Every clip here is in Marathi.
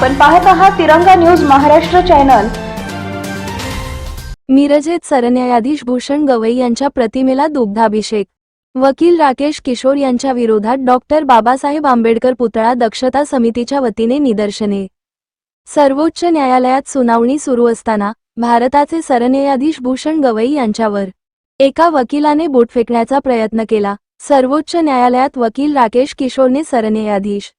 आपण पाहत आहात तिरंगा न्यूज महाराष्ट्र चॅनल. मिरजेत सरन्यायाधीश भूषण गवई यांच्या प्रतिमेला दुग्धाभिषेक. वकील राकेश किशोर यांच्या विरोधात डॉक्टर बाबासाहेब आंबेडकर पुतळा दक्षता समितीच्या वतीने निदर्शने. सर्वोच्च न्यायालयात सुनावणी सुरू असताना भारताचे सरन्यायाधीश भूषण गवई यांच्यावर. एका वकिलाने बोट फेकण्याचा प्रयत्न केला. सर्वोच्च न्यायालयात वकील राकेश किशोरने सरन्यायाधीश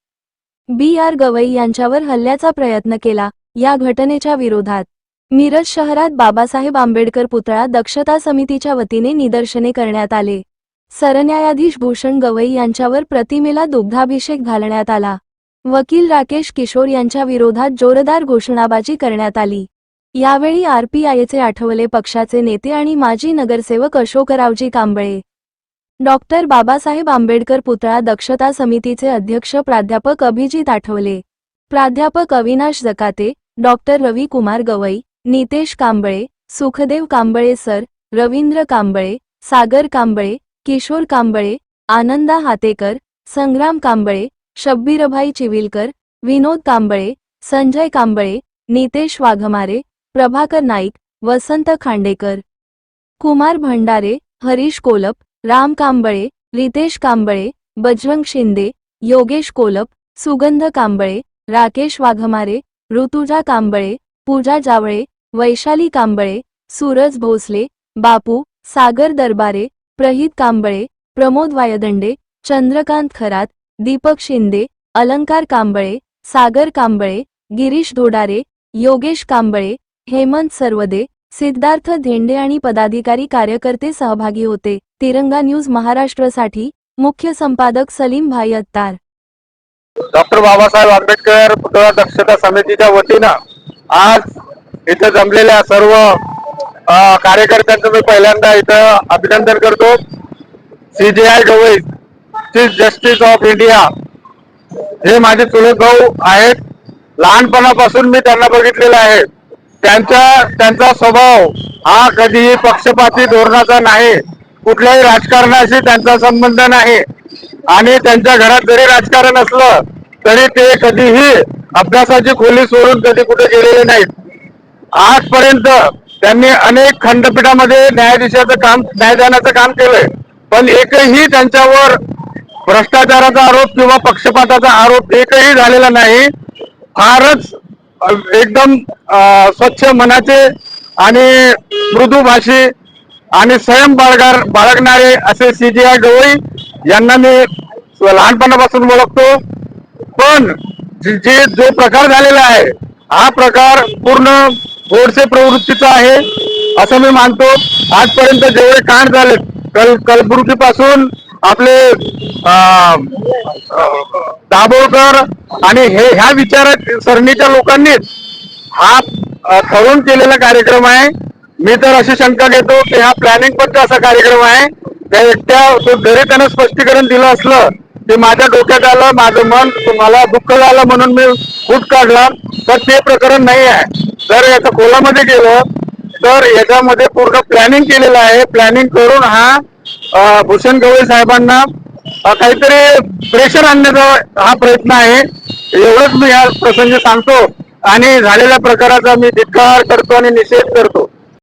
बी आर गवई यांच्यावर हल्ल्याचा प्रयत्न केला या घटनेच्या विरोधात. मिरज शहरात बाबासाहेब आंबेडकर पुतळा दक्षता समितीच्या वतीने निदर्शने करण्यात आले. सरन्यायाधीश भूषण गवई यांच्यावर प्रतिमेला दुग्धाभिषेक घालण्यात आला. वकील राकेश किशोर यांच्या विरोधात जोरदार घोषणाबाजी करण्यात आली. यावेळी आरपीआयचे आठवले पक्षाचे नेते आणि माजी नगरसेवक अशोकरावजी कांबळे डॉक्टर बाबासाहेब आंबेडकर पुतळा दक्षता समितीचे अध्यक्ष प्राध्यापक अभिजित आठवले. प्राध्यापक अविनाश जकाते डॉक्टर रवी कुमार गवई नितेश कांबळे सुखदेव कांबळे सर रवींद्र कांबळे सागर कांबळे किशोर कांबळे आनंदा हातेकर संग्राम कांबळे शब्बीरभाई चिविलकर विनोद कांबळे संजय कांबळे नितेश वाघमारे प्रभाकर नाईक वसंत खांडेकर. कुमार भंडारे हरीश कोलप राम कांबळे रितेश कांबळे बजरंग शिंदे योगेश कोलप सुगंध कांबळे राकेश वाघमारे ऋतुजा कांबळे पूजा जावळे वैशाली कांबळे सूरज भोसले बापू सागर दरबारे प्रहित कांबळे प्रमोद वायदंडे चंद्रकांत खरात दीपक शिंदे अलंकार कांबळे सागर कांबळे गिरीश धोडारे योगेश कांबळे हेमंत सर्वदे सिद्धार्थ धेंडे आणि पदाधिकारी कार्यकर्ते सहभागी होते. तिरंगा न्यूज महाराष्ट्रसाठी मुख्य संपादक सलीम भाई अत्तार. डॉक्टर बाबासाहेब आंबेडकर पुतळा दक्षता समितीच्या वतीनं आज इथं जमलेल्या सर्व कार्यकर्त्यांचं मी पहिल्यांदा इथं अभिनंदन करतो. CJI Gavai chief justice of India हे माझे चुलत भाऊ आहेत. लहानपणापासून मी त्यांना बघितलेलं आहे. त्यांचा त्यांचा स्वभाव हा कधीही पक्षपाती धोरणाचा नाही. कुठल्याही राजकारणाशी त्यांचा संबंध नाही. आणि त्यांच्या घरात जरी राजकारण असलं तरी ते कधीही अभ्यासाची खोली सोडून कधी कुठे गेलेले नाहीत. आजपर्यंत त्यांनी अनेक खंडपीठामध्ये न्यायाधीशाचं काम न्यायदानाचं काम केलंय. पण एकही त्यांच्यावर भ्रष्टाचाराचा आरोप किंवा पक्षपाताचा आरोप एकही झालेला नाही. फारच एकदम स्वच्छ मनाचे आणि मृदू भाषी आणि स्वयं बाळगार बाळगणारे असे सी जे आय गवई यांना मी लहानपणापासून ओळखतो. पण जे जे- जो प्रकार झालेला आहे हा प्रकार पूर्ण गोडसे प्रवृत्तीचा आहे असं मी मानतो. आजपर्यंत जेवढे कांड झाले कल कलबुर्गी पासून आपले दाभोळकर आणि हे ह्या विचार सरणीच्या लोकांनीच हा अ, ठरवून केलेला कार्यक्रम आहे. मी तर अशी शंका घेतो की हा प्लॅनिंग पण असा कार्यक्रम आहे त्या एकट्या तो जरी त्यानं स्पष्टीकरण दिलं असलं ते माझ्या डोक्यात आलं माझं मन मला दुःख झालं म्हणून मी फूट काढला तर ते प्रकरण नाही आहे. जर याचं खोलामध्ये गेलं तर याच्यामध्ये पूर्ण प्लॅनिंग केलेलं आहे. प्लॅनिंग करून हा भूषण गवळी साहेबांना काहीतरी प्रेशर आणण्याचा हा प्रयत्न आहे. एवढंच मी या प्रसंगी सांगतो. आणि झालेल्या प्रकाराचा मी धिक्कार करतो आणि निषेध करतो.